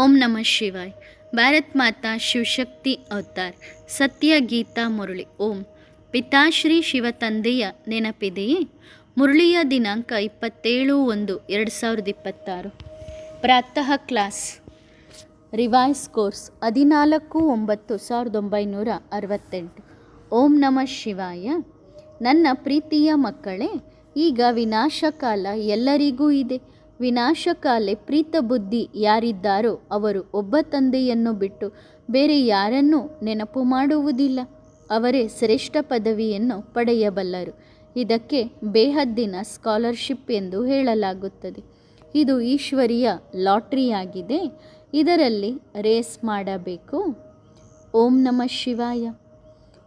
ಓಂ ನಮಃ ಶಿವಾಯ್. ಭಾರತ್ ಮಾತಾ ಶಿವಶಕ್ತಿ ಅವತಾರ್. ಸತ್ಯ ಗೀತಾ ಮುರಳಿ. ಓಂ. ಪಿತಾಶ್ರೀ ಶಿವ ತಂದೆಯ ನೆನಪಿದೆಯೇ? ಮುರಳಿಯ ದಿನಾಂಕ ಇಪ್ಪತ್ತೇಳು ಒಂದು ಎರಡು ಸಾವಿರದ ಇಪ್ಪತ್ತಾರು. ಪ್ರಾತಃ ಕ್ಲಾಸ್. ರಿವೈಸ್ ಕೋರ್ಸ್ ಹದಿನಾಲ್ಕು ಒಂಬತ್ತು ಸಾವಿರದ ಒಂಬೈನೂರ ಅರವತ್ತೆಂಟು. ಓಂ ನಮಃ ಶಿವಾಯ. ನನ್ನ ಪ್ರೀತಿಯ ಮಕ್ಕಳೇ, ಈಗ ವಿನಾಶಕಾಲ ಎಲ್ಲರಿಗೂ ಇದೆ. ವಿನಾಶಕಾಲೆ ಪ್ರೀತ ಬುದ್ಧಿ ಯಾರಿದ್ದಾರೋ ಅವರು ಒಬ್ಬ ತಂದೆಯನ್ನು ಬಿಟ್ಟು ಬೇರೆ ಯಾರನ್ನೂ ನೆನಪು ಮಾಡುವುದಿಲ್ಲ. ಅವರೇ ಶ್ರೇಷ್ಠ ಪದವಿಯನ್ನು ಪಡೆಯಬಲ್ಲರು. ಇದಕ್ಕೆ ಬೇಹದ್ದಿನ ಸ್ಕಾಲರ್ಶಿಪ್ ಎಂದು ಹೇಳಲಾಗುತ್ತದೆ. ಇದು ಈಶ್ವರಿಯ ಲಾಟ್ರಿಯಾಗಿದೆ. ಇದರಲ್ಲಿ ರೇಸ್ ಮಾಡಬೇಕು. ಓಂ ನಮಃ ಶಿವಾಯ.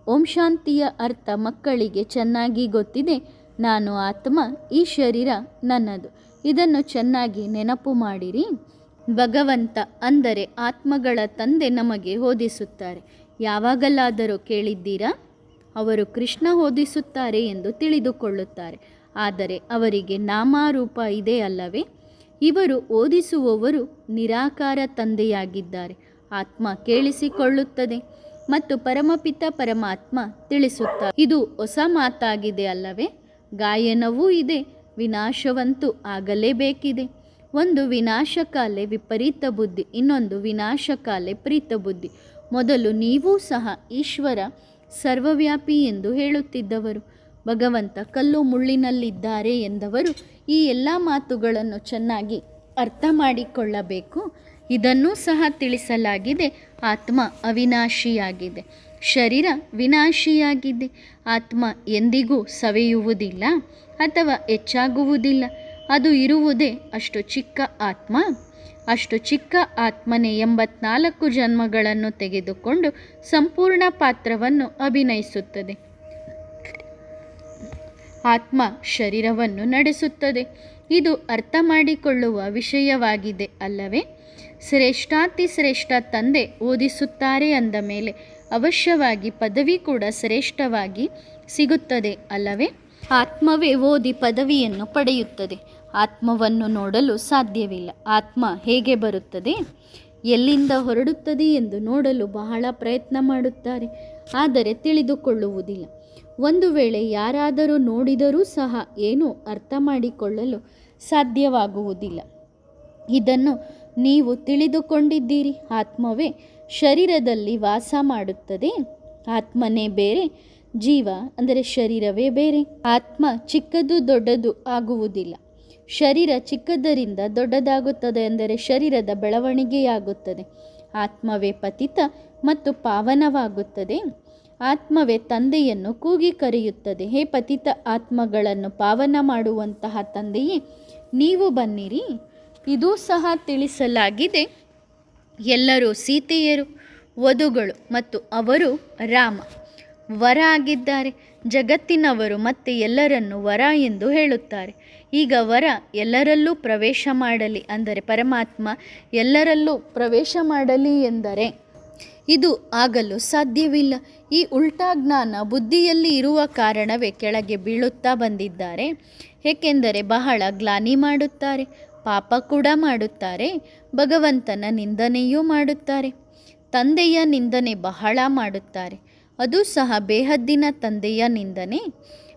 ಓಂ ಶಾಂತಿಯ ಅರ್ಥ ಮಕ್ಕಳಿಗೆ ಚೆನ್ನಾಗಿ ಗೊತ್ತಿದೆ. ನಾನು ಆತ್ಮ, ಈ ಶರೀರ ನನ್ನದು. ಇದನ್ನು ಚೆನ್ನಾಗಿ ನೆನಪು ಮಾಡಿರಿ. ಭಗವಂತ ಅಂದರೆ ಆತ್ಮಗಳ ತಂದೆ ನಮಗೆ ಓದಿಸುತ್ತಾರೆ. ಯಾವಾಗಲಾದರೂ ಕೇಳಿದ್ದೀರಾ? ಅವರು ಕೃಷ್ಣ ಓದಿಸುತ್ತಾರೆ ಎಂದು ತಿಳಿದುಕೊಳ್ಳುತ್ತಾರೆ. ಆದರೆ ಅವರಿಗೆ ನಾಮಾರೂಪ ಇದೆ ಅಲ್ಲವೇ? ಇವರು ಓದಿಸುವವರು ನಿರಾಕಾರ ತಂದೆಯಾಗಿದ್ದಾರೆ. ಆತ್ಮ ಕೇಳಿಸಿಕೊಳ್ಳುತ್ತದೆ ಮತ್ತು ಪರಮಪಿತ ಪರಮಾತ್ಮ ತಿಳಿಸುತ್ತಾರೆ. ಇದು ಹೊಸ ಮಾತಾಗಿದೆ ಅಲ್ಲವೇ? ಗಾಯನವೂ ಇದೆ ವಿನಾಶವಂತೂ ಆಗಲೇಬೇಕಿದೆ. ಒಂದು ವಿನಾಶಕಾಲೆ ವಿಪರೀತ ಬುದ್ಧಿ, ಇನ್ನೊಂದು ವಿನಾಶಕಾಲೆ ಪ್ರೀತ ಬುದ್ಧಿ. ಮೊದಲು ನೀವೂ ಸಹ ಈಶ್ವರ ಸರ್ವವ್ಯಾಪಿ ಎಂದು ಹೇಳುತ್ತಿದ್ದವರು. ಭಗವಂತ ಕಲ್ಲು ಮುಳ್ಳಿನಲ್ಲಿದ್ದಾರೆ ಎಂದವರು ಈ ಎಲ್ಲ ಮಾತುಗಳನ್ನು ಚೆನ್ನಾಗಿ ಅರ್ಥ ಮಾಡಿಕೊಳ್ಳಬೇಕು. ಇದನ್ನೂ ಸಹ ತಿಳಿಸಲಾಗಿದೆ. ಆತ್ಮ ಅವಿನಾಶಿಯಾಗಿದೆ. ಶರೀರ ವಿನಾಶಿಯಾಗಿದೆ. ಆತ್ಮ ಎಂದಿಗೂ ಸವೆಯುವುದಿಲ್ಲ. ಅಥವಾ ಹೆಚ್ಚಾಗುವುದಿಲ್ಲ. ಅದು ಇರುವುದೇ ಅಷ್ಟು ಚಿಕ್ಕ ಆತ್ಮ. ಅಷ್ಟು ಚಿಕ್ಕ ಆತ್ಮನೇ ಎಂಬತ್ನಾಲ್ಕು ಜನ್ಮಗಳನ್ನು ತೆಗೆದುಕೊಂಡು ಸಂಪೂರ್ಣ ಪಾತ್ರವನ್ನು ಅಭಿನಯಿಸುತ್ತದೆ. ಆತ್ಮ ಶರೀರವನ್ನು ನಡೆಸುತ್ತದೆ. ಇದು ಅರ್ಥ ಮಾಡಿಕೊಳ್ಳುವ ವಿಷಯವಾಗಿದೆ ಅಲ್ಲವೇ? ಶ್ರೇಷ್ಠಾತಿ ಶ್ರೇಷ್ಠ ತಂದೆ ಓದಿಸುತ್ತಾರೆ ಅಂದ ಮೇಲೆ ಅವಶ್ಯವಾಗಿ ಪದವಿ ಕೂಡ ಶ್ರೇಷ್ಠವಾಗಿ ಸಿಗುತ್ತದೆ ಅಲ್ಲವೇ? ಆತ್ಮವೇ ಓದಿ ಪದವಿಯನ್ನು ಪಡೆಯುತ್ತದೆ. ಆತ್ಮವನ್ನು ನೋಡಲು ಸಾಧ್ಯವಿಲ್ಲ. ಆತ್ಮ ಹೇಗೆ ಬರುತ್ತದೆ? ಎಲ್ಲಿಂದ ಹೊರಡುತ್ತದೆ ಎಂದು ನೋಡಲು ಬಹಳ ಪ್ರಯತ್ನ ಮಾಡುತ್ತಾರೆ, ಆದರೆ ತಿಳಿದುಕೊಳ್ಳುವುದಿಲ್ಲ. ಒಂದು ವೇಳೆ ಯಾರಾದರೂ ನೋಡಿದರೂ ಸಹ ಏನೂ ಅರ್ಥ ಮಾಡಿಕೊಳ್ಳಲು ಸಾಧ್ಯವಾಗುವುದಿಲ್ಲ. ಇದನ್ನು ನೀವು ತಿಳಿದುಕೊಂಡಿದ್ದೀರಿ. ಆತ್ಮವೇ ಶರೀರದಲ್ಲಿ ವಾಸ ಮಾಡುತ್ತದೆ. ಆತ್ಮನೇ ಬೇರೆ ಜೀವ ಅಂದರೆ ಶರೀರವೇ ಬೇರೆ. ಆತ್ಮ ಚಿಕ್ಕದು ದೊಡ್ಡದು ಆಗುವುದಿಲ್ಲ. ಶರೀರ ಚಿಕ್ಕದರಿಂದ ದೊಡ್ಡದಾಗುತ್ತದೆ ಅಂದರೆ ಶರೀರದ ಬೆಳವಣಿಗೆಯಾಗುತ್ತದೆ. ಆತ್ಮವೇ ಪತಿತ ಮತ್ತು ಪಾವನವಾಗುತ್ತದೆ. ಆತ್ಮವೇ ತಂದೆಯನ್ನು ಕೂಗಿ ಕರೆಯುತ್ತದೆ. ಹೇ ಪತಿತ, ಆತ್ಮಗಳನ್ನು ಪಾವನ ಮಾಡುವಂತಹ ತಂದೆಯೇ, ನೀವು ಬನ್ನಿರಿ. ಇದೂ ಸಹ ತಿಳಿಸಲಾಗಿದೆ. ಎಲ್ಲರೂ ಸೀತೆಯರು, ವಧುಗಳು ಮತ್ತು ಅವರು ರಾಮ. ವರ ಆಗಿದ್ದಾರೆ. ಜಗತ್ತಿನವರು ಮತ್ತೆ ಎಲ್ಲರನ್ನು ವರ ಎಂದು ಹೇಳುತ್ತಾರೆ. ಈಗ ವರ ಎಲ್ಲರಲ್ಲೂ ಪ್ರವೇಶ ಮಾಡಲಿ ಅಂದರೆ ಪರಮಾತ್ಮ ಎಲ್ಲರಲ್ಲೂ ಪ್ರವೇಶ ಮಾಡಲಿ ಎಂದರೆ ಇದು ಆಗಲು ಸಾಧ್ಯವಿಲ್ಲ. ಈ ಉಲ್ಟಾ ಜ್ಞಾನ ಬುದ್ಧಿಯಲ್ಲಿ ಇರುವ ಕಾರಣವೇ ಕೆಳಗೆ ಬೀಳುತ್ತಾ ಬಂದಿದ್ದಾರೆ. ಏಕೆಂದರೆ ಬಹಳ ಗ್ಲಾನಿ ಮಾಡುತ್ತಾರೆ, ಪಾಪ ಕೂಡ ಮಾಡುತ್ತಾರೆ, ಭಗವಂತನ ನಿಂದನೆಯೂ ಮಾಡುತ್ತಾರೆ, ತಂದೆಯ ನಿಂದನೆ ಬಹಳ ಮಾಡುತ್ತಾರೆ. ಅದು ಸಹ ಬೇಹದ್ದಿನ ತಂದೆಯ ನಿಂದನೆ.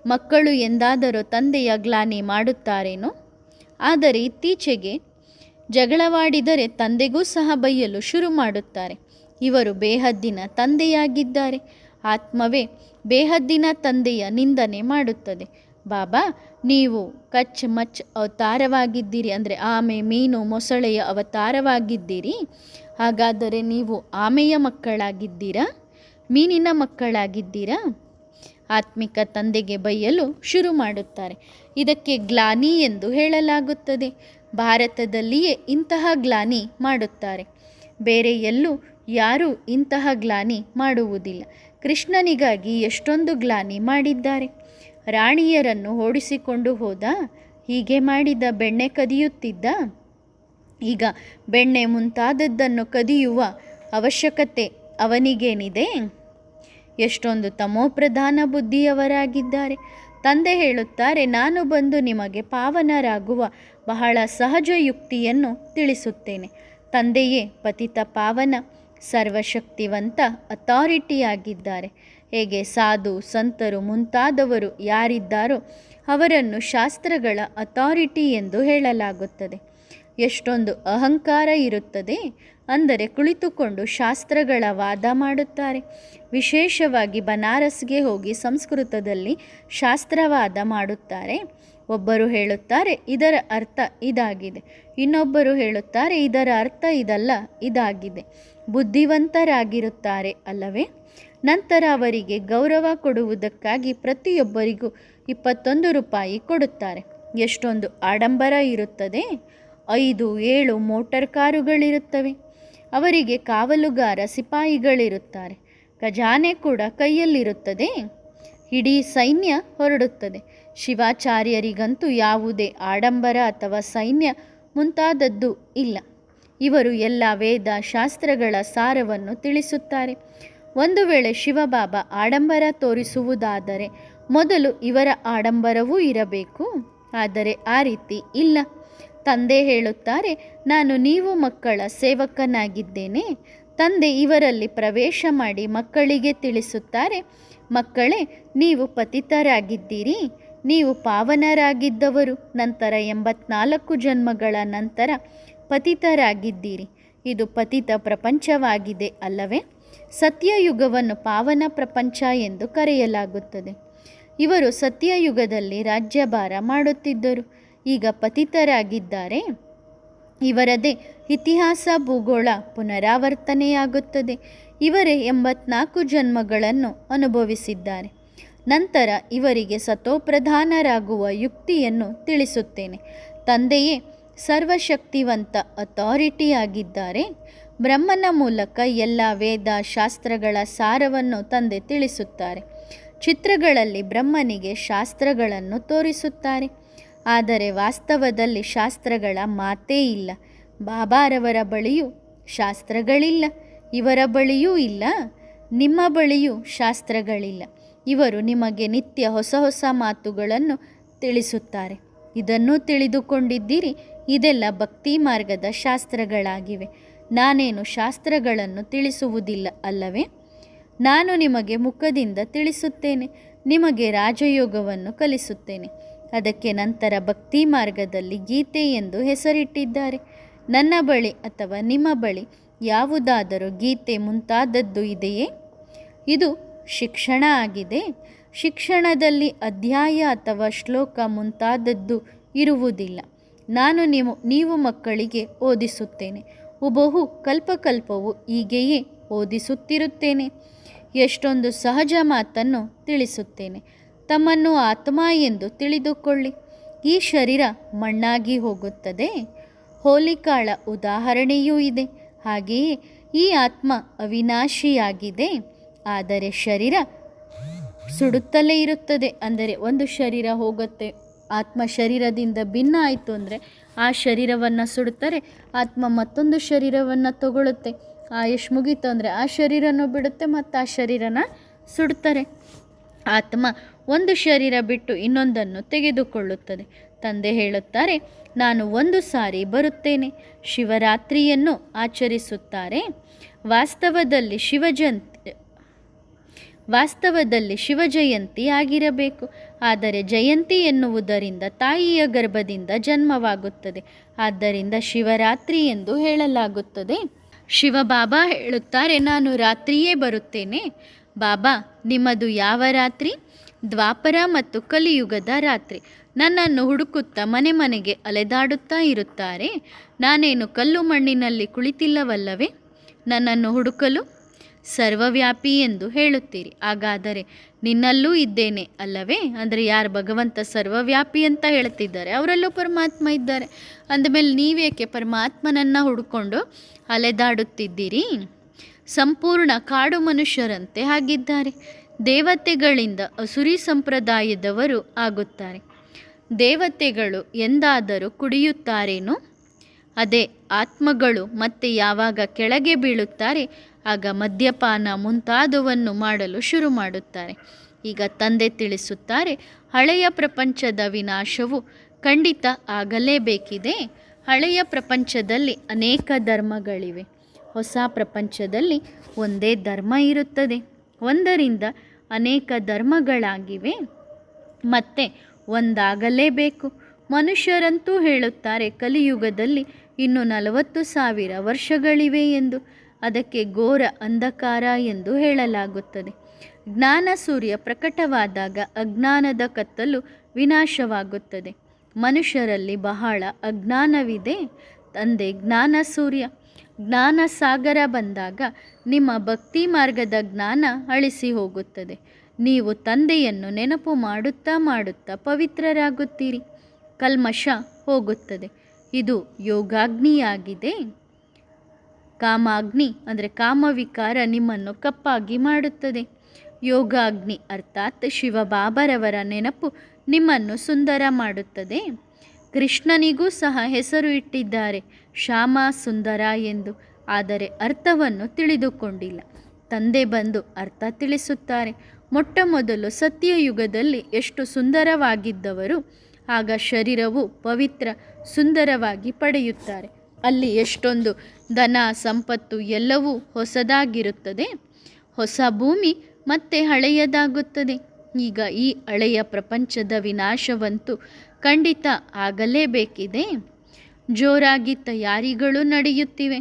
ಮಕ್ಕಳು ಎಂದಾದರೂ ತಂದೆಯ ಗ್ಲಾನಿ ಮಾಡುತ್ತಾರೇನೋ? ಆದರೆ ಇತ್ತೀಚೆಗೆ ಜಗಳವಾಡಿದರೆ ತಂದೆಗೂ ಸಹ ಬೈಯಲು ಶುರು ಮಾಡುತ್ತಾರೆ. ಇವರು ಬೇಹದ್ದಿನ ತಂದೆಯಾಗಿದ್ದಾರೆ. ಆತ್ಮವೇ ಬೇಹದ್ದಿನ ತಂದೆಯ ನಿಂದನೆ ಮಾಡುತ್ತದೆ. ಬಾಬಾ, ನೀವು ಕಚ್ ಮಚ್ ಅವತಾರವಾಗಿದ್ದೀರಿ. ಅಂದರೆ ಆಮೆ, ಮೀನು, ಮೊಸಳೆಯ ಅವತಾರವಾಗಿದ್ದೀರಿ. ಹಾಗಾದರೆ ನೀವು ಆಮೆಯ ಮಕ್ಕಳಾಗಿದ್ದೀರಾ? ಮೀನಿನ ಮಕ್ಕಳಾಗಿದ್ದೀರಾ? ಆತ್ಮಿಕ ತಂದೆಗೆ ಬೈಯಲು ಶುರು ಮಾಡುತ್ತಾರೆ. ಇದಕ್ಕೆ ಗ್ಲಾನಿ ಎಂದು ಹೇಳಲಾಗುತ್ತದೆ. ಭಾರತದಲ್ಲಿಯೇ ಇಂತಹ ಗ್ಲಾನಿ ಮಾಡುತ್ತಾರೆ. ಬೇರೆ ಎಲ್ಲೂ ಯಾರೂ ಇಂತಹ ಗ್ಲಾನಿ ಮಾಡುವುದಿಲ್ಲ. ಕೃಷ್ಣನಿಗಾಗಿ ಎಷ್ಟೊಂದು ಗ್ಲಾನಿ ಮಾಡಿದ್ದಾರೆ. ರಾಣಿಯರನ್ನು ಓಡಿಸಿಕೊಂಡು ಹೋದ, ಹೀಗೆ ಮಾಡಿದ ಬೆಣ್ಣೆ ಕದಿಯುತ್ತಿದ್ದ, ಈಗ ಬೆಣ್ಣೆ ಮುಂತಾದದ್ದನ್ನು ಕದಿಯುವ ಅವಶ್ಯಕತೆ ಅವನಿಗೇನಿದೆ? ಎಷ್ಟೊಂದು ತಮೋಪ್ರಧಾನ ಬುದ್ಧಿಯವರಾಗಿದ್ದಾರೆ. ತಂದೆ ಹೇಳುತ್ತಾರೆ, ನಾನು ಬಂದು ನಿಮಗೆ ಪಾವನರಾಗುವ ಬಹಳ ಸಹಜ ಯುಕ್ತಿಯನ್ನು ತಿಳಿಸುತ್ತೇನೆ. ತಂದೆಯೇ, ಪತಿತ ಪಾವನ ಸರ್ವಶಕ್ತಿವಂತ ಅಥಾರಿಟಿಯಾಗಿದ್ದಾರೆ. ಹೇಗೆ ಸಾಧು, ಸಂತರು ಮುಂತಾದವರು ಯಾರಿದ್ದಾರೋ ಅವರನ್ನು ಶಾಸ್ತ್ರಗಳ ಅಥಾರಿಟಿ ಎಂದು ಹೇಳಲಾಗುತ್ತದೆ. ಎಷ್ಟೊಂದು ಅಹಂಕಾರ ಇರುತ್ತದೆ ಅಂದರೆ ಕುಳಿತುಕೊಂಡು ಶಾಸ್ತ್ರಗಳ ವಾದ ಮಾಡುತ್ತಾರೆ. ವಿಶೇಷವಾಗಿ ಬನಾರಸ್ಗೆ ಹೋಗಿ ಸಂಸ್ಕೃತದಲ್ಲಿ ಶಾಸ್ತ್ರವಾದ ಮಾಡುತ್ತಾರೆ. ಒಬ್ಬರು ಹೇಳುತ್ತಾರೆ, ಇದರ ಅರ್ಥ ಇದಾಗಿದೆ. ಇನ್ನೊಬ್ಬರು ಹೇಳುತ್ತಾರೆ, ಇದರ ಅರ್ಥ ಇದಲ್ಲ, ಇದಾಗಿದೆ. ಬುದ್ಧಿವಂತರಾಗಿರುತ್ತಾರೆ ಅಲ್ಲವೇ? ನಂತರ ಅವರಿಗೆ ಗೌರವ ಕೊಡುವುದಕ್ಕಾಗಿ ಪ್ರತಿಯೊಬ್ಬರಿಗೂ ಇಪ್ಪತ್ತೊಂದು ರೂಪಾಯಿ ಕೊಡುತ್ತಾರೆ. ಎಷ್ಟೊಂದು ಆಡಂಬರ ಇರುತ್ತದೆ. ಐದು ಏಳು ಮೋಟರ್ ಕಾರುಗಳಿರುತ್ತವೆ. ಅವರಿಗೆ ಕಾವಲುಗಾರ ಸಿಪಾಯಿಗಳಿರುತ್ತಾರೆ. ಖಜಾನೆ ಕೂಡ ಕೈಯಲ್ಲಿರುತ್ತದೆ. ಇಡೀ ಸೈನ್ಯ ಹೊರಡುತ್ತದೆ. ಶಿವಾಚಾರ್ಯರಿಗಂತೂ ಯಾವುದೇ ಆಡಂಬರ ಅಥವಾ ಸೈನ್ಯ ಮುಂತಾದದ್ದು ಇಲ್ಲ. ಇವರು ಎಲ್ಲ ವೇದ ಶಾಸ್ತ್ರಗಳ ಸಾರವನ್ನು ತಿಳಿಸುತ್ತಾರೆ. ಒಂದು ವೇಳೆ ಶಿವಬಾಬಾ ಆಡಂಬರ ತೋರಿಸುವುದಾದರೆ ಮೊದಲು ಇವರ ಆಡಂಬರವೂ ಇರಬೇಕು. ಆದರೆ ಆ ರೀತಿ ಇಲ್ಲ. ತಂದೆ ಹೇಳುತ್ತಾರೆ, ನಾನು ನೀವು ಮಕ್ಕಳ ಸೇವಕನಾಗಿದ್ದೇನೆ. ತಂದೆ ಇವರಲ್ಲಿ ಪ್ರವೇಶ ಮಾಡಿ ಮಕ್ಕಳಿಗೆ ತಿಳಿಸುತ್ತಾರೆ, ಮಕ್ಕಳೇ, ನೀವು ಪತಿತರಾಗಿದ್ದೀರಿ, ನೀವು ಪಾವನರಾಗಿದ್ದವರು. ನಂತರ ಎಂಬತ್ನಾಲ್ಕು ಜನ್ಮಗಳ ನಂತರ ಪತಿತರಾಗಿದ್ದೀರಿ. ಇದು ಪತಿತ ಪ್ರಪಂಚವಾಗಿದೆ ಅಲ್ಲವೇ? ಸತ್ಯಯುಗವನ್ನು ಪಾವನ ಪ್ರಪಂಚ ಎಂದು ಕರೆಯಲಾಗುತ್ತದೆ. ಇವರು ಸತ್ಯಯುಗದಲ್ಲಿ ರಾಜ್ಯಭಾರ ಮಾಡುತ್ತಿದ್ದರು. ಈಗ ಪತಿತರಾಗಿದ್ದಾರೆ. ಇವರದೇ ಇತಿಹಾಸ ಭೂಗೋಳ ಪುನರಾವರ್ತನೆಯಾಗುತ್ತದೆ. ಇವರೇ ಎಂಬತ್ನಾಲ್ಕು ಜನ್ಮಗಳನ್ನು ಅನುಭವಿಸಿದ್ದಾರೆ. ನಂತರ ಇವರಿಗೆ ಸತೋಪ್ರಧಾನರಾಗುವ ಯುಕ್ತಿಯನ್ನು ತಿಳಿಸುತ್ತೇನೆ. ತಂದೆಯೇ ಸರ್ವಶಕ್ತಿವಂತ ಅಥಾರಿಟಿಯಾಗಿದ್ದಾರೆ. ಬ್ರಹ್ಮನ ಮೂಲಕ ಎಲ್ಲ ವೇದ ಶಾಸ್ತ್ರಗಳ ಸಾರವನ್ನು ತಂದೆ ತಿಳಿಸುತ್ತಾರೆ. ಚಿತ್ರಗಳಲ್ಲಿ ಬ್ರಹ್ಮನಿಗೆ ಶಾಸ್ತ್ರಗಳನ್ನು ತೋರಿಸುತ್ತಾರೆ. ಆದರೆ ವಾಸ್ತವದಲ್ಲಿ ಶಾಸ್ತ್ರಗಳ ಮಾತೇ ಇಲ್ಲ. ಬಾಬಾರವರ ಬಳಿಯೂ ಶಾಸ್ತ್ರಗಳಿಲ್ಲ. ಇವರ ಬಳಿಯೂ ಇಲ್ಲ. ನಿಮ್ಮ ಬಳಿಯೂ ಶಾಸ್ತ್ರಗಳಿಲ್ಲ. ಇವರು ನಿಮಗೆ ನಿತ್ಯ ಹೊಸ ಹೊಸ ಮಾತುಗಳನ್ನು ತಿಳಿಸುತ್ತಾರೆ. ಇದನ್ನು ತಿಳಿದುಕೊಂಡಿದ್ದೀರಿ. ಇದೆಲ್ಲ ಭಕ್ತಿ ಮಾರ್ಗದ ಶಾಸ್ತ್ರಗಳಾಗಿವೆ. ನಾನೇನು ಶಾಸ್ತ್ರಗಳನ್ನು ತಿಳಿಸುವುದಿಲ್ಲ ಅಲ್ಲವೇ? ನಾನು ನಿಮಗೆ ಮುಖದಿಂದ ತಿಳಿಸುತ್ತೇನೆ. ನಿಮಗೆ ರಾಜಯೋಗವನ್ನು ಕಲಿಸುತ್ತೇನೆ. ಅದಕ್ಕೆ ನಂತರ ಭಕ್ತಿ ಮಾರ್ಗದಲ್ಲಿ ಗೀತೆ ಎಂದು ಹೆಸರಿಟ್ಟಿದ್ದಾರೆ. ನನ್ನ ಬಳಿ ಅಥವಾ ನಿಮ್ಮ ಬಳಿ ಯಾವುದಾದರೂ ಗೀತೆ ಮುಂತಾದದ್ದು ಇದೆಯೇ? ಇದು ಶಿಕ್ಷಣ ಆಗಿದೆ. ಶಿಕ್ಷಣದಲ್ಲಿ ಅಧ್ಯಾಯ ಅಥವಾ ಶ್ಲೋಕ ಮುಂತಾದದ್ದು ಇರುವುದಿಲ್ಲ. ನಾನು ನೀವು ನೀವು ಮಕ್ಕಳಿಗೆ ಓದಿಸುತ್ತೇನೆ. ಉಬಹು ಕಲ್ಪಕಲ್ಪವು ಹೀಗೆಯೇ ಓದಿಸುತ್ತಿರುತ್ತೇನೆ. ಎಷ್ಟೊಂದು ಸಹಜ ಮಾತನ್ನು ತಿಳಿಸುತ್ತೇನೆ. ತಮ್ಮನ್ನು ಆತ್ಮ ಎಂದು ತಿಳಿದುಕೊಳ್ಳಿ. ಈ ಶರೀರ ಮಣ್ಣಾಗಿ ಹೋಗುತ್ತದೆ. ಹೋಲಿಕಾಳ ಉದಾಹರಣೆಯೂ ಇದೆ. ಹಾಗೆಯೇ ಈ ಆತ್ಮ ಅವಿನಾಶಿಯಾಗಿದೆ. ಆದರೆ ಶರೀರ ಸುಡುತ್ತಲೇ ಇರುತ್ತದೆ. ಅಂದರೆ ಒಂದು ಶರೀರ ಹೋಗುತ್ತೆ, ಆತ್ಮ ಶರೀರದಿಂದ ಭಿನ್ನ ಆಯಿತು ಅಂದರೆ ಆ ಶರೀರವನ್ನು ಸುಡುತ್ತಾರೆ, ಆತ್ಮ ಮತ್ತೊಂದು ಶರೀರವನ್ನು ತಗೊಳ್ಳುತ್ತೆ ಆಯುಷ್ ಮುಗೀತು ಅಂದರೆ ಆ ಶರೀರನೂ ಬಿಡುತ್ತೆ, ಮತ್ತು ಆ ಶರೀರನ ಸುಡ್ತಾರೆ ಆತ್ಮ ಒಂದು ಶರೀರ ಬಿಟ್ಟು ಇನ್ನೊಂದನ್ನು ತೆಗೆದುಕೊಳ್ಳುತ್ತದೆ. ತಂದೆ ಹೇಳುತ್ತಾರೆ, ನಾನು ಒಂದು ಸಾರಿ ಬರುತ್ತೇನೆ. ಶಿವರಾತ್ರಿಯನ್ನು ಆಚರಿಸುತ್ತಾರೆ. ವಾಸ್ತವದಲ್ಲಿ ಶಿವಜಯಂತಿ ವಾಸ್ತವದಲ್ಲಿ ಶಿವಜಯಂತಿ ಆಗಿರಬೇಕು ಆದರೆ ಜಯಂತಿ ಎನ್ನುವುದರಿಂದ ತಾಯಿಯ ಗರ್ಭದಿಂದ ಜನ್ಮವಾಗುತ್ತದೆ. ಆದ್ದರಿಂದ ಶಿವರಾತ್ರಿ ಎಂದು ಹೇಳಲಾಗುತ್ತದೆ. ಶಿವಬಾಬಾ ಹೇಳುತ್ತಾರೆ, ನಾನು ರಾತ್ರಿಯೇ ಬರುತ್ತೇನೆ. ಬಾಬಾ, ನಿಮ್ಮದು ಯಾವ ರಾತ್ರಿ? ದ್ವಾಪರ ಮತ್ತು ಕಲಿಯುಗದ ರಾತ್ರಿ. ನನ್ನನ್ನು ಹುಡುಕುತ್ತಾ ಮನೆ ಮನೆಗೆ ಅಲೆದಾಡುತ್ತಾ ಇರುತ್ತಾರೆ. ನಾನೇನು ಕಲ್ಲು ಮಣ್ಣಿನಲ್ಲಿ ಕುಳಿತಿಲ್ಲವಲ್ಲವೇ? ನನ್ನನ್ನು ಹುಡುಕಲು ಸರ್ವವ್ಯಾಪಿ ಎಂದು ಹೇಳುತ್ತೀರಿ. ಹಾಗಾದರೆ ನಿನ್ನಲ್ಲೂ ಇದ್ದೇನೆ ಅಲ್ಲವೇ? ಅಂದರೆ ಯಾರು ಭಗವಂತ ಸರ್ವವ್ಯಾಪಿ ಅಂತ ಹೇಳುತ್ತಿದ್ದಾರೆ ಅವರಲ್ಲೂ ಪರಮಾತ್ಮ ಇದ್ದಾರೆ. ಅಂದಮೇಲೆ ನೀವೇಕೆ ಪರಮಾತ್ಮನನ್ನು ಹುಡುಕೊಂಡು ಅಲೆದಾಡುತ್ತಿದ್ದೀರಿ? ಸಂಪೂರ್ಣ ಕಾಡು ಮನುಷ್ಯರಂತೆ ಆಗಿದ್ದಾರೆ ದೇವತೆಗಳಿಂದ ಅಸುರಿ ಸಂಪ್ರದಾಯದವರು ಆಗುತ್ತಾರೆ. ದೇವತೆಗಳು ಎಂದಾದರೂ ಕುಡಿಯುತ್ತಾರೇನು? ಅದೇ ಆತ್ಮಗಳು ಮತ್ತೆ ಯಾವಾಗ ಕೆಳಗೆ ಬೀಳುತ್ತಾರೆ, ಆಗ ಮದ್ಯಪಾನ ಮುಂತಾದವನ್ನು ಮಾಡಲು ಶುರು ಮಾಡುತ್ತಾರೆ. ಈಗ ತಂದೆ ತಿಳಿಸುತ್ತಾರೆ, ಹಳೆಯ ಪ್ರಪಂಚದ ವಿನಾಶವು ಖಂಡಿತ ಆಗಲೇಬೇಕಿದೆ. ಹಳೆಯ ಪ್ರಪಂಚದಲ್ಲಿ ಅನೇಕ ಧರ್ಮಗಳಿವೆ. ಹೊಸ ಪ್ರಪಂಚದಲ್ಲಿ ಒಂದೇ ಧರ್ಮ ಇರುತ್ತದೆ. ಒಂದರಿಂದ ಅನೇಕ ಧರ್ಮಗಳಾಗಿವೆ. ಮತ್ತೆ ಒಂದಾಗಲೇಬೇಕು. ಮನುಷ್ಯರಂತೂ ಹೇಳುತ್ತಾರೆ, ಕಲಿಯುಗದಲ್ಲಿ ಇನ್ನು ನಲವತ್ತು ಸಾವಿರ ವರ್ಷಗಳಿವೆ ಎಂದು. ಅದಕ್ಕೆ ಘೋರ ಅಂಧಕಾರ ಎಂದು ಹೇಳಲಾಗುತ್ತದೆ. ಜ್ಞಾನ ಸೂರ್ಯ ಪ್ರಕಟವಾದಾಗ ಅಜ್ಞಾನದ ಕತ್ತಲು ವಿನಾಶವಾಗುತ್ತದೆ. ಮನುಷ್ಯರಲ್ಲಿ ಬಹಳ ಅಜ್ಞಾನವಿದೆ. ತಂದೆ ಜ್ಞಾನ ಸೂರ್ಯ ಜ್ಞಾನ ಸಾಗರ ಬಂದಾಗ ನಿಮ್ಮ ಭಕ್ತಿ ಮಾರ್ಗದ ಜ್ಞಾನ ಅಳಿಸಿ ಹೋಗುತ್ತದೆ. ನೀವು ತಂದೆಯನ್ನು ನೆನಪು ಮಾಡುತ್ತಾ ಮಾಡುತ್ತಾ ಪವಿತ್ರರಾಗುತ್ತೀರಿ. ಕಲ್ಮಶ ಹೋಗುತ್ತದೆ. ಇದು ಯೋಗಾಗ್ನಿಯಾಗಿದೆ. ಕಾಮಾಗ್ನಿ ಅಂದರೆ ಕಾಮವಿಕಾರ ನಿಮ್ಮನ್ನು ಕಪ್ಪಾಗಿ ಮಾಡುತ್ತದೆ. ಯೋಗಾಗ್ನಿ ಅರ್ಥಾತ್ ಶಿವಬಾಬರವರ ನೆನಪು ನಿಮ್ಮನ್ನು ಸುಂದರ ಮಾಡುತ್ತದೆ. ಕೃಷ್ಣನಿಗೂ ಸಹ ಹೆಸರು ಇಟ್ಟಿದ್ದಾರೆ. ಶ್ಯಾಮ ಸುಂದರ ಎಂದು. ಆದರೆ ಅರ್ಥವನ್ನು ತಿಳಿದುಕೊಂಡಿಲ್ಲ. ತಂದೆ ಬಂದು ಅರ್ಥ ತಿಳಿಸುತ್ತಾರೆ. ಮೊಟ್ಟ ಮೊದಲು ಸತ್ಯಯುಗದಲ್ಲಿ ಎಷ್ಟು ಸುಂದರವಾಗಿದ್ದವರು, ಆಗ ಶರೀರವು ಪವಿತ್ರ, ಸುಂದರವಾಗಿ ಪಡೆಯುತ್ತಾರೆ. ಅಲ್ಲಿ ಎಷ್ಟೊಂದು ಧನ, ಸಂಪತ್ತು ಎಲ್ಲವೂ ಹೊಸದಾಗಿರುತ್ತದೆ. ಹೊಸ ಭೂಮಿ ಮತ್ತೆ ಹಳೆಯದಾಗುತ್ತದೆ. ಈಗ ಈ ಹಳೆಯ ಪ್ರಪಂಚದ ವಿನಾಶವಂತೂ ಖಂಡಿತ ಆಗಲೇಬೇಕಿದೆ. ಜೋರಾಗಿ ತಯಾರಿಗಳು ನಡೆಯುತ್ತಿವೆ.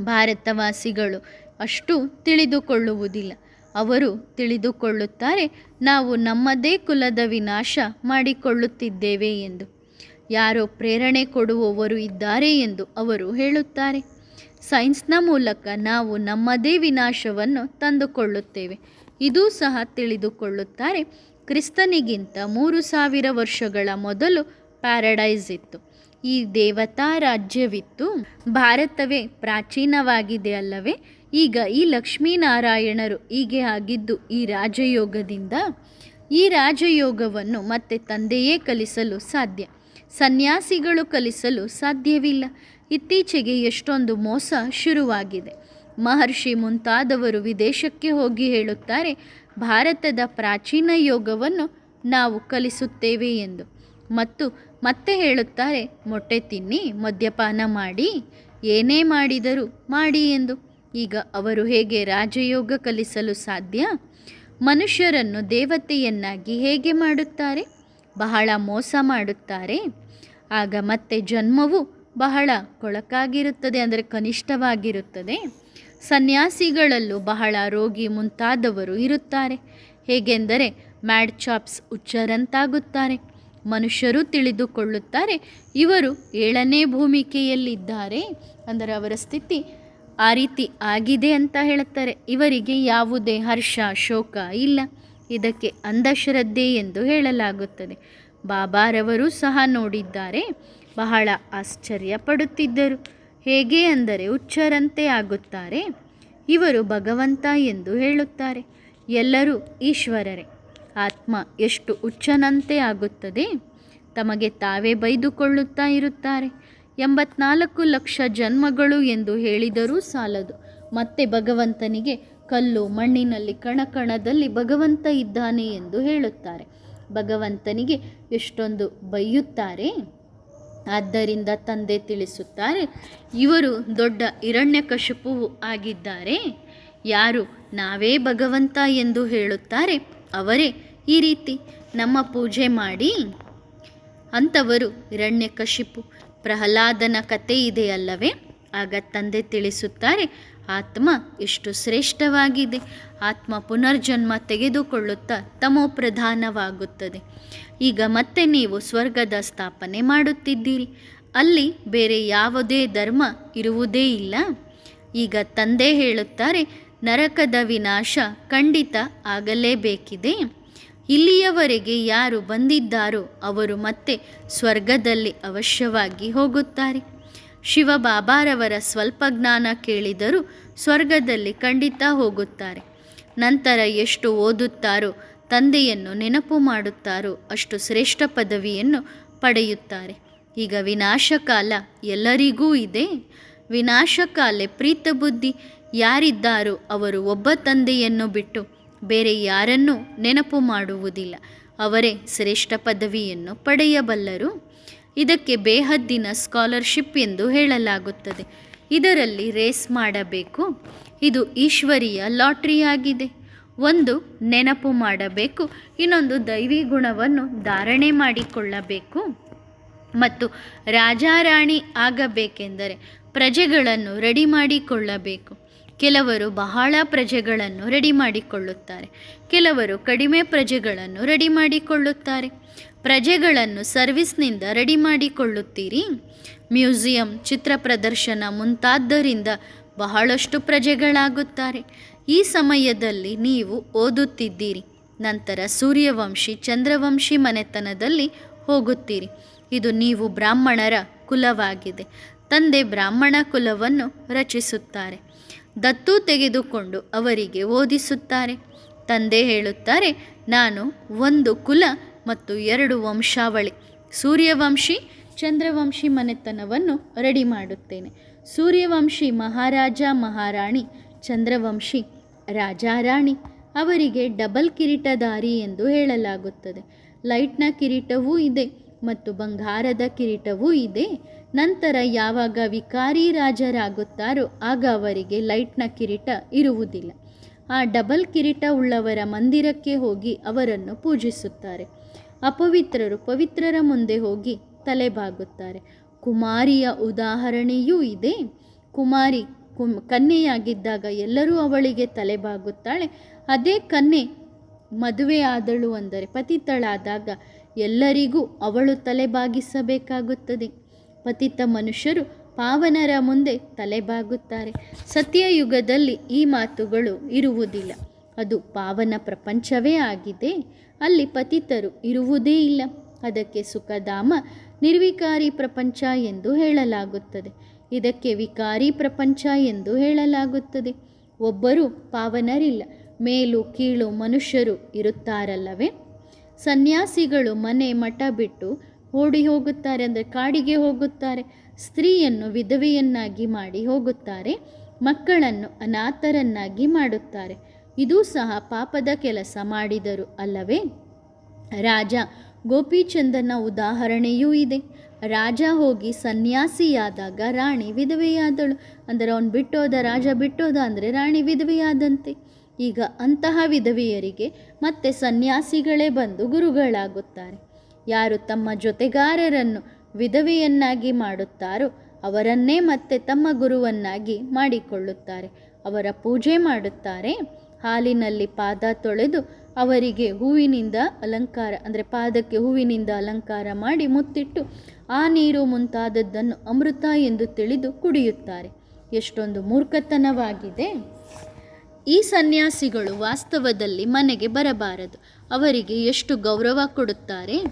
ಭಾರತವಾಸಿಗಳು ಅಷ್ಟು ತಿಳಿದುಕೊಳ್ಳುವುದಿಲ್ಲ. ಅವರು ತಿಳಿದುಕೊಳ್ಳುತ್ತಾರೆ, ನಾವು ನಮ್ಮದೇ ಕುಲದ ವಿನಾಶ ಮಾಡಿಕೊಳ್ಳುತ್ತಿದ್ದೇವೆ ಎಂದು. ಯಾರೋ ಪ್ರೇರಣೆ ಕೊಡುವವರು ಇದ್ದಾರೆ ಎಂದು ಅವರು ಹೇಳುತ್ತಾರೆ. ಸೈನ್ಸ್ನ ಮೂಲಕ ನಾವು ನಮ್ಮದೇ ವಿನಾಶವನ್ನು ತಂದುಕೊಳ್ಳುತ್ತೇವೆ. ಇದೂ ಸಹ ತಿಳಿದುಕೊಳ್ಳುತ್ತಾರೆ, ಕ್ರಿಸ್ತನಿಗಿಂತ ಮೂರು ಸಾವಿರ ವರ್ಷಗಳ ಮೊದಲು ಪ್ಯಾರಡೈಸ್ ಇತ್ತು. ಈ ದೇವತಾ ರಾಜ್ಯವಿತ್ತು. ಭಾರತವೇ ಪ್ರಾಚೀನವಾಗಿದೆ ಅಲ್ಲವೇ? ಈಗ ಈ ಲಕ್ಷ್ಮೀನಾರಾಯಣರು ಹೀಗೆ ಆಗಿದ್ದು ಈ ರಾಜಯೋಗದಿಂದ ಈ ರಾಜಯೋಗವನ್ನು ಮತ್ತೆ ತಂದೆಯೇ ಕಲಿಸಲು ಸಾಧ್ಯ. ಸನ್ಯಾಸಿಗಳು ಕಲಿಸಲು ಸಾಧ್ಯವಿಲ್ಲ. ಇತ್ತೀಚೆಗೆ ಎಷ್ಟೊಂದು ಮೋಸ ಶುರುವಾಗಿದೆ. ಮಹರ್ಷಿ ಮುಂತಾದವರು ವಿದೇಶಕ್ಕೆ ಹೋಗಿ ಹೇಳುತ್ತಾರೆ, ಭಾರತದ ಪ್ರಾಚೀನ ಯೋಗವನ್ನು ನಾವು ಕಲಿಸುತ್ತೇವೆ ಎಂದು. ಮತ್ತು ಮತ್ತೆ ಹೇಳುತ್ತಾರೆ, ಮೊಟ್ಟೆ ತಿನ್ನಿ, ಮದ್ಯಪಾನ ಮಾಡಿ, ಏನೇ ಮಾಡಿದರೂ ಮಾಡಿ ಎಂದು. ಈಗ ಅವರು ಹೇಗೆ ರಾಜಯೋಗ ಕಲಿಸಲು ಸಾಧ್ಯ? ಮನುಷ್ಯರನ್ನು ದೇವತೆಯನ್ನಾಗಿ ಹೇಗೆ ಮಾಡುತ್ತಾರೆ? ಬಹಳ ಮೋಸ ಮಾಡುತ್ತಾರೆ? ಆಗ ಮತ್ತೆ ಜನ್ಮವು ಬಹಳ ಕೊಳಕಾಗಿರುತ್ತದೆ, ಅಂದರೆ ಕನಿಷ್ಠವಾಗಿರುತ್ತದೆ. ಸನ್ಯಾಸಿಗಳಲ್ಲೂ ಬಹಳ ರೋಗಿ ಮುಂತಾದವರು ಇರುತ್ತಾರೆ. ಹೇಗೆಂದರೆ ಮ್ಯಾಡ್ ಚಾಪ್ಸ್ ಹುಚ್ಚರಂತಾಗುತ್ತಾರೆ. ಮನುಷ್ಯರು ತಿಳಿದುಕೊಳ್ಳುತ್ತಾರೆ. ಇವರು ಏಳನೇ ಭೂಮಿಕೆಯಲ್ಲಿದ್ದಾರೆ. ಅಂದರೆ ಅವರ ಸ್ಥಿತಿ ಆ ರೀತಿ ಆಗಿದೆ ಅಂತ ಹೇಳುತ್ತಾರೆ. ಇವರಿಗೆ ಯಾವುದೇ ಹರ್ಷ, ಶೋಕ ಇಲ್ಲ. ಇದಕ್ಕೆ ಅಂಧಶ್ರದ್ಧೆ ಎಂದು ಹೇಳಲಾಗುತ್ತದೆ. ಬಾಬಾರವರು ಸಹ ನೋಡಿದ್ದಾರೆ. ಬಹಳ ಆಶ್ಚರ್ಯ ಪಡುತ್ತಿದ್ದರು ಹೇಗೆ ಅಂದರೆ ಹುಚ್ಚರಂತೆ ಆಗುತ್ತಾರೆ. ಇವರು ಭಗವಂತ ಎಂದು ಹೇಳುತ್ತಾರೆ. ಎಲ್ಲರೂ ಈಶ್ವರರೇ. ಆತ್ಮ ಎಷ್ಟು ಉಚ್ಚನಂತೆ ಆಗುತ್ತದೆ? ತಮಗೆ ತಾವೇ ಬೈದುಕೊಳ್ಳುತ್ತಾ ಇರುತ್ತಾರೆ. ಎಂಬತ್ನಾಲ್ಕು ಲಕ್ಷ ಜನ್ಮಗಳು ಎಂದು ಹೇಳಿದರೂ ಸಾಲದು. ಮತ್ತೆ ಭಗವಂತನಿಗೆ ಕಲ್ಲು ಮಣ್ಣಿನಲ್ಲಿ ಕಣಕಣದಲ್ಲಿ ಭಗವಂತ ಇದ್ದಾನೆ ಎಂದು ಹೇಳುತ್ತಾರೆ. ಭಗವಂತನಿಗೆ ಎಷ್ಟೊಂದು ಬೈಯುತ್ತಾರೆ? ಆದ್ದರಿಂದ ತಂದೆ ತಿಳಿಸುತ್ತಾರೆ, ಇವರು ದೊಡ್ಡ ಹಿರಣ್ಯಕಶಿಪುವು ಆಗಿದ್ದಾರೆ. ಯಾರು ನಾವೇ ಭಗವಂತ ಎಂದು ಹೇಳುತ್ತಾರೆ? ಅವರೇ, ಈ ರೀತಿ ನಮ್ಮ ಪೂಜೆ ಮಾಡಿ. ಅಂಥವರು ಹಿರಣ್ಯಕಶಿಪು ಪ್ರಹ್ಲಾದನ ಕತೆ ಇದೆಯಲ್ಲವೇ ಆಗ ತಂದೆ ತಿಳಿಸುತ್ತಾರೆ, ಆತ್ಮ ಎಷ್ಟು ಶ್ರೇಷ್ಠವಾಗಿದೆ. ಆತ್ಮ ಪುನರ್ಜನ್ಮ ತೆಗೆದುಕೊಳ್ಳುತ್ತಾ ತಮೋ ಪ್ರಧಾನವಾಗುತ್ತದೆ. ಈಗ ಮತ್ತೆ ನೀವು ಸ್ವರ್ಗದ ಸ್ಥಾಪನೆ ಮಾಡುತ್ತಿದ್ದೀರಿ. ಅಲ್ಲಿ ಬೇರೆ ಯಾವುದೇ ಧರ್ಮ ಇರುವುದೇ ಇಲ್ಲ. ಈಗ ತಂದೆ ಹೇಳುತ್ತಾರೆ ನರಕದ ವಿನಾಶ ಖಂಡಿತ ಆಗಲೇಬೇಕಿದೆ. ಇಲ್ಲಿಯವರೆಗೆ ಯಾರು ಬಂದಿದ್ದಾರೋ ಅವರು ಮತ್ತೆ ಸ್ವರ್ಗದಲ್ಲಿ ಅವಶ್ಯವಾಗಿ ಹೋಗುತ್ತಾರೆ. ಶಿವಬಾಬಾರವರ ಸ್ವಲ್ಪ ಜ್ಞಾನ ಕೇಳಿದರೂ ಸ್ವರ್ಗದಲ್ಲಿ ಖಂಡಿತ ಹೋಗುತ್ತಾರೆ. ನಂತರ ಎಷ್ಟು ಓದುತ್ತಾರೋ, ತಂದೆಯನ್ನು ನೆನಪು ಮಾಡುತ್ತಾರೋ ಅಷ್ಟು ಶ್ರೇಷ್ಠ ಪದವಿಯನ್ನು ಪಡೆಯುತ್ತಾರೆ. ಈಗ ವಿನಾಶಕಾಲ ಎಲ್ಲರಿಗೂ ಇದೆ. ವಿನಾಶಕಾಲೆ ಪ್ರೀತ ಬುದ್ಧಿ ಯಾರಿದ್ದಾರೋ ಅವರು ಒಬ್ಬ ತಂದೆಯನ್ನು ಬಿಟ್ಟು ಬೇರೆ ಯಾರನ್ನೂ ನೆನಪು ಮಾಡುವುದಿಲ್ಲ. ಅವರೇ ಶ್ರೇಷ್ಠ ಪದವಿಯನ್ನು ಪಡೆಯಬಲ್ಲರು. ಇದಕ್ಕೆ ಬೇಹದ್ದಿನ ಸ್ಕಾಲರ್ಶಿಪ್ ಎಂದು ಹೇಳಲಾಗುತ್ತದೆ. ಇದರಲ್ಲಿ ರೇಸ್ ಮಾಡಬೇಕು. ಇದು ಈಶ್ವರಿಯ ಲಾಟ್ರಿಯಾಗಿದೆ. ಒಂದು, ನೆನಪು ಮಾಡಬೇಕು. ಇನ್ನೊಂದು, ದೈವಿ ಗುಣವನ್ನು ಧಾರಣೆ ಮಾಡಿಕೊಳ್ಳಬೇಕು. ಮತ್ತು ರಾಜಾರಾಣಿ ಆಗಬೇಕೆಂದರೆ ಪ್ರಜೆಗಳನ್ನು ರೆಡಿ ಮಾಡಿಕೊಳ್ಳಬೇಕು. ಕೆಲವರು ಬಹಳ ಪ್ರಜೆಗಳನ್ನು ರೆಡಿ ಮಾಡಿಕೊಳ್ಳುತ್ತಾರೆ. ಕೆಲವರು ಕಡಿಮೆ ಪ್ರಜೆಗಳನ್ನು ರೆಡಿ ಮಾಡಿಕೊಳ್ಳುತ್ತಾರೆ. ಪ್ರಜೆಗಳನ್ನು ಸರ್ವಿಸ್ನಿಂದ ರೆಡಿ ಮಾಡಿಕೊಳ್ಳುತ್ತೀರಿ? ಮ್ಯೂಸಿಯಂ ಚಿತ್ರ ಪ್ರದರ್ಶನ ಮುಂತಾದ್ದರಿಂದ ಬಹಳಷ್ಟು ಪ್ರಜೆಗಳಾಗುತ್ತಾರೆ. ಈ ಸಮಯದಲ್ಲಿ ನೀವು ಓದುತ್ತಿದ್ದೀರಿ. ನಂತರ ಸೂರ್ಯವಂಶಿ, ಚಂದ್ರವಂಶಿ ಮನೆತನದಲ್ಲಿ ಹೋಗುತ್ತೀರಿ. ಇದು ನೀವು ಬ್ರಾಹ್ಮಣರ ಕುಲವಾಗಿದೆ. ತಂದೆ ಬ್ರಾಹ್ಮಣ ಕುಲವನ್ನು ರಚಿಸುತ್ತಾರೆ. ದತ್ತು ತೆಗೆದುಕೊಂಡು ಅವರಿಗೆ ಓದಿಸುತ್ತಾರೆ. ತಂದೆ ಹೇಳುತ್ತಾರೆ, ನಾನು ಒಂದು ಕುಲ ಮತ್ತು ಎರಡು ವಂಶಾವಳಿ. ಸೂರ್ಯವಂಶಿ, ಚಂದ್ರವಂಶಿ ಮನೆತನವನ್ನು ರೆಡಿ ಮಾಡುತ್ತೇನೆ. ಸೂರ್ಯವಂಶಿ ಮಹಾರಾಜ, ಮಹಾರಾಣಿ, ಚಂದ್ರವಂಶಿ ರಾಜಾರಾಣಿ ಅವರಿಗೆ ಡಬಲ್ ಕಿರೀಟಧಾರಿ ಎಂದು ಹೇಳಲಾಗುತ್ತದೆ. ಲೈಟ್ನ ಕಿರೀಟವೂ ಇದೆ. ಮತ್ತು ಬಂಗಾರದ ಕಿರೀಟವೂ ಇದೆ. ನಂತರ ಯಾವಾಗ ವಿಕಾರಿ ರಾಜರಾಗುತ್ತಾರೋ ಆಗ ಅವರಿಗೆ ಲೈಟ್ನ ಕಿರೀಟ ಇರುವುದಿಲ್ಲ. ಆ ಡಬಲ್ ಕಿರೀಟ ಉಳ್ಳವರ ಮಂದಿರಕ್ಕೆ ಹೋಗಿ ಅವರನ್ನು ಪೂಜಿಸುತ್ತಾರೆ. ಅಪವಿತ್ರರು ಪವಿತ್ರರ ಮುಂದೆ ಹೋಗಿ ತಲೆಬಾಗುತ್ತಾರೆ. ಕುಮಾರಿಯ ಉದಾಹರಣೆಯೂ ಇದೆ. ಕುಮಾರಿ ಕುಮ್ ಕನ್ಯೆಯಾಗಿದ್ದಾಗ ಎಲ್ಲರೂ ಅವಳಿಗೆ ತಲೆಬಾಗುತ್ತಾಳೆ. ಅದೇ ಕನ್ಯೆ ಮದುವೆ ಆದಳು ಅಂದರೆ ಪತಿತಳಾದಾಗ ಎಲ್ಲರಿಗೂ ಅವಳು ತಲೆಬಾಗಿಸಬೇಕಾಗುತ್ತದೆ. ಪತಿತ ಮನುಷ್ಯರು ಪಾವನರ ಮುಂದೆ ತಲೆಬಾಗುತ್ತಾರೆ. ಸತ್ಯಯುಗದಲ್ಲಿ ಈ ಮಾತುಗಳು ಇರುವುದಿಲ್ಲ. ಅದು ಪಾವನ ಪ್ರಪಂಚವೇ ಆಗಿದೆ. ಅಲ್ಲಿ ಪತಿತರು ಇರುವುದೇ ಇಲ್ಲ. ಅದಕ್ಕೆ ಸುಖಧಾಮ ನಿರ್ವಿಕಾರಿ ಪ್ರಪಂಚ ಎಂದು ಹೇಳಲಾಗುತ್ತದೆ. ಇದಕ್ಕೆ ವಿಕಾರಿ ಪ್ರಪಂಚ ಎಂದು ಹೇಳಲಾಗುತ್ತದೆ. ಒಬ್ಬರು ಪಾವನರಿಲ್ಲ. ಮೇಲು, ಕೀಳು ಮನುಷ್ಯರು ಇರುತ್ತಾರಲ್ಲವೇ? ಸನ್ಯಾಸಿಗಳು ಮನೆ ಮಠ ಬಿಟ್ಟು ಓಡಿ ಹೋಗುತ್ತಾರೆ ಅಂದರೆ ಕಾಡಿಗೆ ಹೋಗುತ್ತಾರೆ. ಸ್ತ್ರೀಯನ್ನು ವಿಧವೆಯನ್ನಾಗಿ ಮಾಡಿ ಹೋಗುತ್ತಾರೆ, ಮಕ್ಕಳನ್ನು ಅನಾಥರನ್ನಾಗಿ ಮಾಡುತ್ತಾರೆ. ಇದೂ ಸಹ ಪಾಪದ ಕೆಲಸ ಮಾಡಿದರು ಅಲ್ಲವೇ? ರಾಜ ಗೋಪಿಚಂದನ ಉದಾಹರಣೆಯೂ ಇದೆ. ರಾಜ ಹೋಗಿ ಸನ್ಯಾಸಿಯಾದಾಗ ರಾಣಿ ವಿಧವೆಯಾದಳು. ಅಂದರೆ ಅವನು ಬಿಟ್ಟೋದ, ರಾಜ ಬಿಟ್ಟೋದ ಅಂದರೆ ರಾಣಿ ವಿಧವೆಯಾದಂತೆ. ಈಗ ಅಂತಹ ವಿಧವೆಯರಿಗೆ ಮತ್ತೆ ಸನ್ಯಾಸಿಗಳೇ ಬಂದು ಗುರುಗಳಾಗುತ್ತಾರೆ. ಯಾರು ತಮ್ಮ ಜೊತೆಗಾರರನ್ನು ವಿಧವೆಯನ್ನಾಗಿ ಮಾಡುತ್ತಾರೋ ಅವರನ್ನೇ ಮತ್ತೆ ತಮ್ಮ ಗುರುವನ್ನಾಗಿ ಮಾಡಿಕೊಳ್ಳುತ್ತಾರೆ. ಅವರ ಪೂಜೆ ಮಾಡುತ್ತಾರೆ. ಹಾಲಿನಲ್ಲಿ ಪಾದ ತೊಳೆದು ಅವರಿಗೆ ಹೂವಿನಿಂದ ಅಲಂಕಾರ, ಅಂದರೆ ಪಾದಕ್ಕೆ ಹೂವಿನಿಂದ ಅಲಂಕಾರ ಮಾಡಿ ಮುತ್ತಿಟ್ಟು ಆ ನೀರು ಮುಂತಾದದ್ದನ್ನು ಅಮೃತ ಎಂದು ತಿಳಿದು ಕುಡಿಯುತ್ತಾರೆ. ಎಷ್ಟೊಂದು ಮೂರ್ಖತನವಾಗಿದೆ. ಈ ಸನ್ಯಾಸಿಗಳು ವಾಸ್ತವದಲ್ಲಿ ಮನೆಗೆ ಬರಬಾರದು. ಅವರಿಗೆ ಎಷ್ಟು ಗೌರವ ಕೊಡುತ್ತಾರೆ?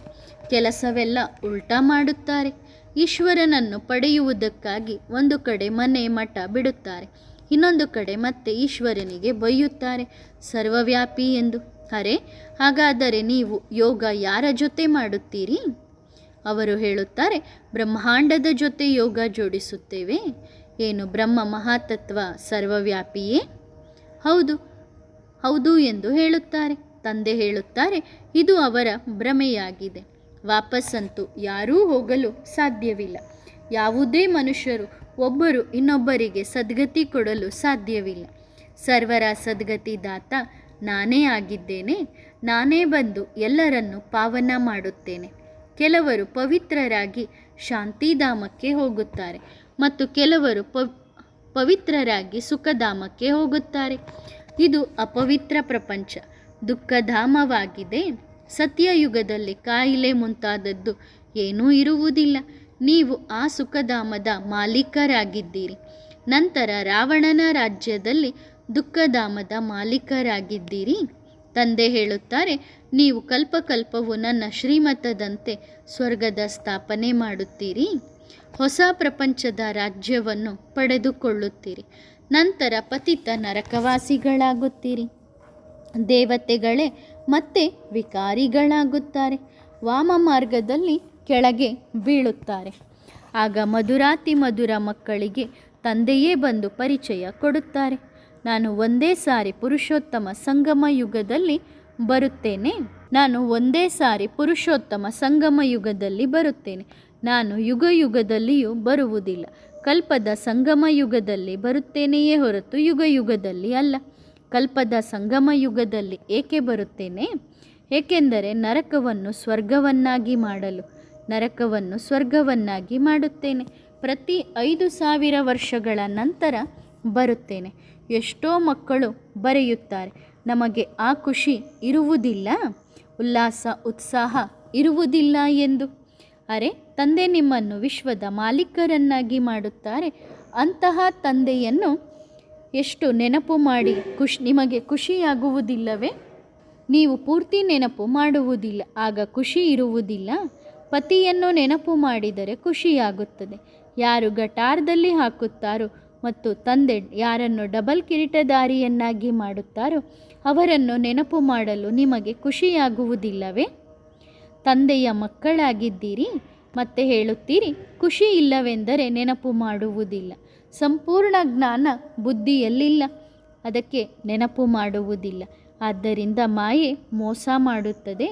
ಕೆಲಸವೆಲ್ಲ ಉಲ್ಟಾ ಮಾಡುತ್ತಾರೆ. ಈಶ್ವರನನ್ನು ಪಡೆಯುವುದಕ್ಕಾಗಿ ಒಂದು ಕಡೆ ಮನೆ ಮಠ ಬಿಡುತ್ತಾರೆ. ಇನ್ನೊಂದು ಕಡೆ ಮತ್ತೆ ಈಶ್ವರನಿಗೆ ಬೈಯುತ್ತಾರೆ. ಸರ್ವವ್ಯಾಪಿ ಎಂದು. ಅರೆ, ಹಾಗಾದರೆ ನೀವು ಯೋಗ ಯಾರ ಜೊತೆ ಮಾಡುತ್ತೀರಿ? ಅವರು ಹೇಳುತ್ತಾರೆ, ಬ್ರಹ್ಮಾಂಡದ ಜೊತೆ ಯೋಗ ಜೋಡಿಸುತ್ತೇವೆ. ಏನು ಬ್ರಹ್ಮ ಮಹಾತತ್ವ ಸರ್ವವ್ಯಾಪಿಯೇ? ಹೌದು ಹೌದು ಎಂದು ಹೇಳುತ್ತಾರೆ. ತಂದೆ ಹೇಳುತ್ತಾರೆ, ಇದು ಅವರ ಭ್ರಮೆಯಾಗಿದೆ. ವಾಪಸ್ಸಂತೂ ಯಾರೂ ಹೋಗಲು ಸಾಧ್ಯವಿಲ್ಲ. ಯಾವುದೇ ಮನುಷ್ಯರು ಒಬ್ಬರು ಇನ್ನೊಬ್ಬರಿಗೆ ಸದ್ಗತಿ ಕೊಡಲು ಸಾಧ್ಯವಿಲ್ಲ. ಸರ್ವರ ಸದ್ಗತಿ ದಾತ ನಾನೇ ಆಗಿದ್ದೇನೆ, ನಾನೇ ಬಂದು ಎಲ್ಲರನ್ನು ಪಾವನ ಮಾಡುತ್ತೇನೆ. ಕೆಲವರು ಪವಿತ್ರರಾಗಿ ಶಾಂತಿಧಾಮಕ್ಕೆ ಹೋಗುತ್ತಾರೆ ಮತ್ತು ಕೆಲವರು ಪವ್ ಪವಿತ್ರರಾಗಿ ಸುಖಧಾಮಕ್ಕೆ ಹೋಗುತ್ತಾರೆ. ಇದು ಅಪವಿತ್ರ ಪ್ರಪಂಚ. ದುಃಖಧಾಮವಾಗಿದೆ. ಸತ್ಯಯುಗದಲ್ಲಿ ಕಾಯಿಲೆ ಮುಂತಾದದ್ದು ಏನೂ ಇರುವುದಿಲ್ಲ. ನೀವು ಆ ಸುಖಧಾಮದ ಮಾಲೀಕರಾಗಿದ್ದೀರಿ. ನಂತರ ರಾವಣನ ರಾಜ್ಯದಲ್ಲಿ ದುಃಖಧಾಮದ ಮಾಲೀಕರಾಗಿದ್ದೀರಿ. ತಂದೆ ಹೇಳುತ್ತಾರೆ, ನೀವು ಕಲ್ಪಕಲ್ಪವು ನನ್ನ ಶ್ರೀಮತದಂತೆ ಸ್ವರ್ಗದ ಸ್ಥಾಪನೆ ಮಾಡುತ್ತೀರಿ. ಹೊಸ ಪ್ರಪಂಚದ ರಾಜ್ಯವನ್ನು ಪಡೆದುಕೊಳ್ಳುತ್ತೀರಿ. ನಂತರ ಪತಿತ ನರಕವಾಸಿಗಳಾಗುತ್ತೀರಿ. ದೇವತೆಗಳೇ ಮತ್ತೆ ವಿಕಾರಿಗಳಾಗುತ್ತಾರೆ. ವಾಮ ಮಾರ್ಗದಲ್ಲಿ ಕೆಳಗೆ ಬೀಳುತ್ತಾರೆ. ಆಗ ಮಧುರಾತಿ ಮಧುರ ಮಕ್ಕಳಿಗೆ ತಂದೆಯೇ ಬಂದು ಪರಿಚಯ ಕೊಡುತ್ತಾರೆ. ನಾನು ಒಂದೇ ಸಾರಿ ಪುರುಷೋತ್ತಮ ಸಂಗಮ ಯುಗದಲ್ಲಿ ಬರುತ್ತೇನೆ. ನಾನು ಒಂದೇ ಸಾರಿ ಪುರುಷೋತ್ತಮ ಸಂಗಮ ಯುಗದಲ್ಲಿ ಬರುತ್ತೇನೆ. ನಾನು ಯುಗ ಯುಗದಲ್ಲಿಯೂ ಬರುವುದಿಲ್ಲ. ಕಲ್ಪದ ಸಂಗಮ ಯುಗದಲ್ಲಿ ಬರುತ್ತೇನೆಯೇ ಹೊರತು ಯುಗ ಯುಗದಲ್ಲಿ ಅಲ್ಲ. ಕಲ್ಪದ ಸಂಗಮ ಯುಗದಲ್ಲಿ ಏಕೆ ಬರುತ್ತೇನೆ? ಏಕೆಂದರೆ ನರಕವನ್ನು ಸ್ವರ್ಗವನ್ನಾಗಿ ಮಾಡಲು, ನರಕವನ್ನು ಸ್ವರ್ಗವನ್ನಾಗಿ ಮಾಡುತ್ತೇನೆ. ಪ್ರತಿ ಐದು ಸಾವಿರ ವರ್ಷಗಳ ನಂತರ ಬರುತ್ತೇನೆ. ಎಷ್ಟೋ ಮಕ್ಕಳು ಬರೆಯುತ್ತಾರೆ, ನಮಗೆ ಆ ಖುಷಿ ಇರುವುದಿಲ್ಲ, ಉಲ್ಲಾಸ, ಉತ್ಸಾಹ ಇರುವುದಿಲ್ಲ ಎಂದು. ಅರೆ, ತಂದೆ ನಿಮ್ಮನ್ನು ವಿಶ್ವದ ಮಾಲೀಕರನ್ನಾಗಿ ಮಾಡುತ್ತಾರೆ. ಅಂತಹ ತಂದೆಯನ್ನು ಎಷ್ಟು ನೆನಪು ಮಾಡಿ ಖುಷ್, ನಿಮಗೆ ಖುಷಿಯಾಗುವುದಿಲ್ಲವೇ? ನೀವು ಪೂರ್ತಿ ನೆನಪು ಮಾಡುವುದಿಲ್ಲ, ಆಗ ಖುಷಿ ಇರುವುದಿಲ್ಲ. ಪತಿಯನ್ನು ನೆನಪು ಮಾಡಿದರೆ ಖುಷಿಯಾಗುತ್ತದೆ. ಯಾರು ಗಟಾರದಲ್ಲಿ ಹಾಕುತ್ತಾರೋ ಮತ್ತು ತಂದೆ ಯಾರನ್ನು ಡಬಲ್ ಕಿರೀಟದಾರಿಯನ್ನಾಗಿ ಮಾಡುತ್ತಾರೋ ಅವರನ್ನು ನೆನಪು ಮಾಡಲು ನಿಮಗೆ ಖುಷಿಯಾಗುವುದಿಲ್ಲವೇ? ತಂದೆಯ ಮಕ್ಕಳಾಗಿದ್ದೀರಿ ಮತ್ತೆ ಹೇಳುತ್ತೀರಿ, ಖುಷಿ ಇಲ್ಲವೆಂದರೆ ನೆನಪು ಮಾಡುವುದಿಲ್ಲ. ಸಂಪೂರ್ಣ ಜ್ಞಾನ ಬುದ್ಧಿಯಲ್ಲಿಲ್ಲ, ಅದಕ್ಕೆ ನೆನಪು ಮಾಡುವುದಿಲ್ಲ. ಆದ್ದರಿಂದ ಮಾಯೆ ಮೋಸ ಮಾಡುತ್ತದೆ.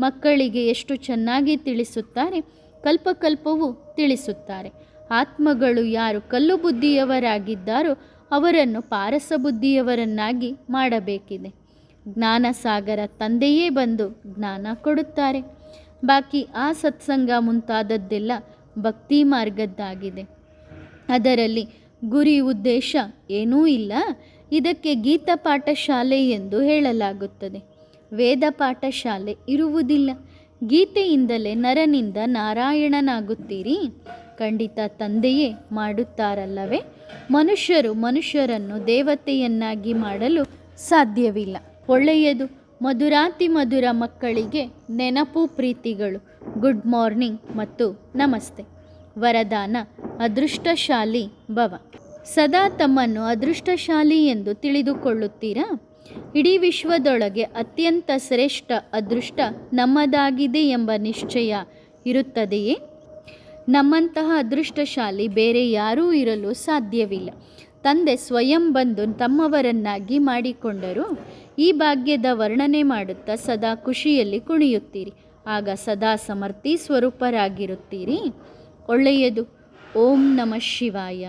ಮಕ್ಕಳಿಗೆ ಎಷ್ಟು ಚೆನ್ನಾಗಿ ತಿಳಿಸುತ್ತಾರೆ, ಕಲ್ಪಕಲ್ಪವೂ ತಿಳಿಸುತ್ತಾರೆ. ಆತ್ಮಗಳು ಯಾರು ಕಲ್ಲು ಬುದ್ಧಿಯವರಾಗಿದ್ದಾರೋ ಅವರನ್ನು ಪಾರಸ ಬುದ್ಧಿಯವರನ್ನಾಗಿ ಮಾಡಬೇಕಿದೆ. ಜ್ಞಾನಸಾಗರ ತಂದೆಯೇ ಬಂದು ಜ್ಞಾನ ಕೊಡುತ್ತಾರೆ. ಬಾಕಿ ಆ ಸತ್ಸಂಗ ಮುಂತಾದದ್ದೆಲ್ಲ ಭಕ್ತಿ ಮಾರ್ಗದ್ದಾಗಿದೆ. ಅದರಲ್ಲಿ ಗುರಿ ಉದ್ದೇಶ ಏನೂ ಇಲ್ಲ. ಇದಕ್ಕೆ ಗೀತ ಪಾಠಶಾಲೆ ಎಂದು ಹೇಳಲಾಗುತ್ತದೆ. ವೇದ ಪಾಠಶಾಲೆ ಇರುವುದಿಲ್ಲ. ಗೀತೆಯಿಂದಲೇ ನರನಿಂದ ನಾರಾಯಣನಾಗುತ್ತೀರಿ. ಖಂಡಿತ ತಂದೆಯೇ ಮಾಡುತ್ತಾರಲ್ಲವೇ? ಮನುಷ್ಯರು ಮನುಷ್ಯರನ್ನು ದೇವತೆಯನ್ನಾಗಿ ಮಾಡಲು ಸಾಧ್ಯವಿಲ್ಲ. ಒಳ್ಳೆಯದು ಮಧುರಾತಿ ಮಧುರ ಮಕ್ಕಳಿಗೆ ನೆನಪು ಪ್ರೀತಿಗಳು. ಗುಡ್ ಮಾರ್ನಿಂಗ್ ಮತ್ತು ನಮಸ್ತೆ. ವರದಾನ, ಅದೃಷ್ಟಶಾಲಿ ಭವ. ಸದಾ ತಮ್ಮನ್ನು ಅದೃಷ್ಟಶಾಲಿ ಎಂದು ತಿಳಿದುಕೊಳ್ಳುತ್ತೀರಾ? ಇಡೀ ವಿಶ್ವದೊಳಗೆ ಅತ್ಯಂತ ಶ್ರೇಷ್ಠ ಅದೃಷ್ಟ ನಮ್ಮದಾಗಿದೆ ಎಂಬ ನಿಶ್ಚಯ ಇರುತ್ತದೆಯೇ? ನಮ್ಮಂತಹ ಅದೃಷ್ಟಶಾಲಿ ಬೇರೆ ಯಾರೂ ಇರಲು ಸಾಧ್ಯವಿಲ್ಲ. ತಂದೆ ಸ್ವಯಂ ಬಂದು ತಮ್ಮವರನ್ನಾಗಿ ಮಾಡಿಕೊಂಡರು. ಈ ಭಾಗ್ಯದ ವರ್ಣನೆ ಮಾಡುತ್ತಾ ಸದಾ ಖುಷಿಯಲ್ಲಿ ಕುಣಿಯುತ್ತೀರಿ. ಆಗ ಸದಾ ಸಮರ್ಥಿ ಸ್ವರೂಪರಾಗಿರುತ್ತೀರಿ. ಒಳ್ಳೆಯದು. ಓಂ ನಮಃ ಶಿವಾಯ.